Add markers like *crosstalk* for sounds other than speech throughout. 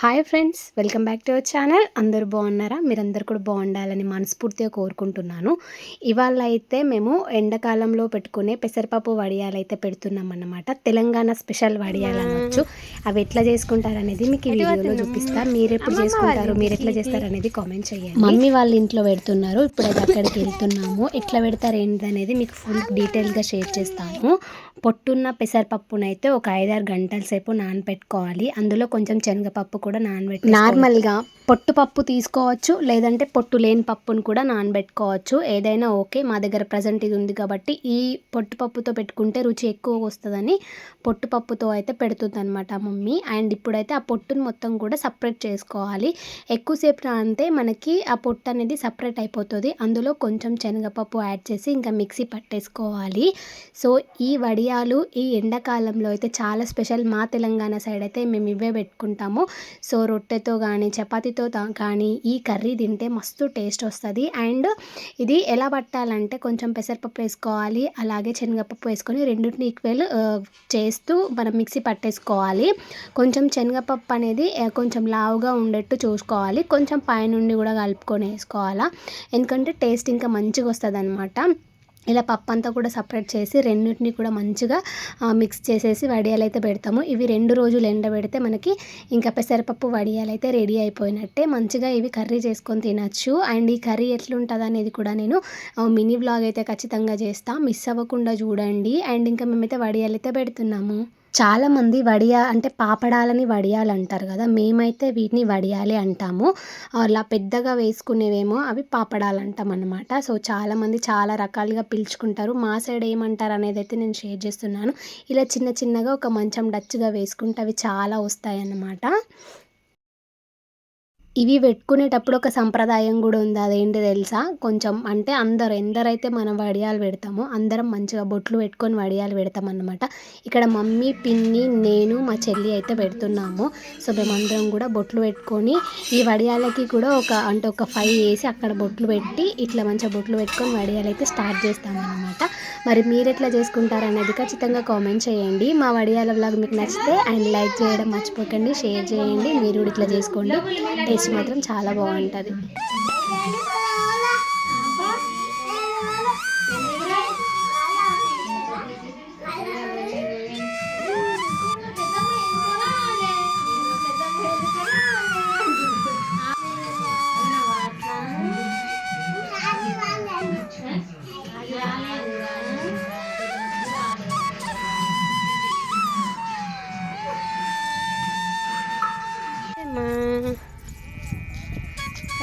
Hi friends welcome back to our channel అందరూ బాగున్నారా? మీరందరూ కూడా బాగుండాలని మనస్ఫూర్తిగా కోరుకుంటున్నాను. ఇవాళ అయితే మేము ఎండాకాలంలో పెట్టుకునే పెసరపప్పు వడియాలు అయితే పెడుతున్నాం అన్నమాట తెలంగాణ స్పెషల్ వడియాలు అనొచ్చు. అవి ఎట్లా చేసుకుంటారు అనేది మీకు ఈ వీడియోలో చూపిస్తా. మీరు ఎప్పుడు చేసుకుంటారు? మీరు ఎట్లా చేస్తారు అనేది కామెంట్ చేయండి. మమ్మీ వాళ్ళ ఇంట్లో పెడుతున్నారు. ఇప్పుడు అయితే అక్కడికి వెళ్తున్నాము. ఎట్లా పెడతారు ఏంటి అనేది మీకు ఫుల్ డీటెయిల్గా షేర్ చేస్తాను. పొట్టున్న పెసరపప్పునైతే ఒక ఐదారు గంటల సేపు నానబెట్టుకోవాలి అందులో కొంచెం శనగపప్పు కూడా నానబెట్టి నార్మల్గా పొట్టు పప్పు తీసుకోవచ్చు లేదంటే పొట్టు లేని పప్పును కూడా నానబెట్టుకోవచ్చు. ఏదైనా ఓకే మా దగ్గర ప్రజెంట్ ఇది ఉంది కాబట్టి ఈ పొట్టు పప్పుతో పెట్టుకుంటే రుచి ఎక్కువ వస్తుందని పొట్టు పప్పుతో అయితే పెడుతుంది అనమాట మమ్మీ. అండ్ ఇప్పుడైతే ఆ పొట్టును మొత్తం కూడా సపరేట్ చేసుకోవాలి. ఎక్కువసేపు నానితే మనకి ఆ పొట్టు అనేది సపరేట్ అయిపోతుంది. అందులో కొంచెం శనగపప్పు యాడ్ చేసి ఇంకా మిక్సీ పట్టేసుకోవాలి. సో ఈ వడియాలు ఈ ఎండాకాలంలో అయితే చాలా స్పెషల్. మా తెలంగాణ సైడ్ అయితే మేము ఇవే పెట్టుకుంటాము. సో రొట్టెతో కానీ చపాతీతో తా- కానీ ఈ కర్రీ తింటే మస్తు టేస్ట్ వస్తుంది. అండ్ ఇది ఎలా పట్టాలంటే కొంచెం పెసరపప్పు వేసుకోవాలి అలాగే శనగపప్పు వేసుకొని రెండింటిని ఈక్వల్ చేస్తూ మనం మిక్సీ పట్టేసుకోవాలి. కొంచెం శనగపప్పు అనేది కొంచెం లావుగా ఉండేట్టు చూసుకోవాలి. కొంచెం పైనుండి కూడా కలుపుకొని వేసుకోవాలా. ఎందుకంటే టేస్ట్ ఇంకా మంచిగా వస్తుంది ఇలా పప్పు అంతా కూడా సపరేట్ చేసి రెండింటిని కూడా మంచిగా మిక్స్ చేసేసి వడియాలు అయితే పెడతాము. ఇవి రెండు రోజులు ఎండబెడితే మనకి ఇంకా పెసరపప్పు వడియాలు అయితే రెడీ అయిపోయినట్టే మంచిగా ఇవి కర్రీ చేసుకొని తినచ్చు. అండ్ ఈ కర్రీ ఎట్లుంటుంది అనేది కూడా నేను మినీ వ్లాగ్ అయితే ఖచ్చితంగా చేస్తాను మిస్ అవ్వకుండా చూడండి. అండ్ ఇంకా మేమైతే వడియాలు అయితే పెడుతున్నాము. చాలామంది వడియా అంటే పాపడాలని వడియాలు అంటారు కదా మేమైతే వీటిని వడియాలి అంటాము. అలా పెద్దగా వేసుకునేవేమో అవి పాపడాలు అంటాం అనమాట సో చాలామంది చాలా రకాలుగా పిలుచుకుంటారు. మా సైడ్ ఏమంటారు అనేది అయితే నేను షేర్ చేస్తున్నాను. ఇలా చిన్న చిన్నగా ఒక మంచం డచ్గా వేసుకుంటే అవి చాలా వస్తాయి అన్నమాట ఇవి పెట్టుకునేటప్పుడు ఒక సంప్రదాయం కూడా ఉంది. అదేంటి తెలుసా? కొంచెం అంటే అందరు ఎందరైతే మనం వడియాలు పెడతామో అందరం మంచిగా బొట్లు పెట్టుకొని వడియాలు పెడతామన్నమాట. ఇక్కడ మమ్మీ పిన్ని నేను మా చెల్లి అయితే పెడుతున్నాము. సో మేమందరం కూడా బొట్లు పెట్టుకొని ఈ వడియాలకి కూడా ఒక అంటే ఒక ఫైవ్ వేసి అక్కడ బొట్లు పెట్టి ఇట్లా మంచిగా బొట్లు పెట్టుకొని వడియాలు అయితే స్టార్ట్ చేస్తామన్నమాట. మరి మీరు ఎట్లా చేసుకుంటారు అనేది ఖచ్చితంగా కామెంట్ చేయండి. మా వడియాల వ్లాగ్ మీకు నచ్చితే అండ్ లైక్ చేయడం మర్చిపోకండి షేర్ చేయండి. మీరు కూడా ఇట్లా చేసుకోండి. టేస్ట్ మాత్రం చాలా బాగుంటుంది.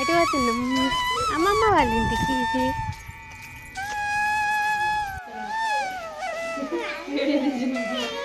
ఎటు పోతున్నాం అమ్మమ్మ వాళ్ళ ఇంటికి *laughs*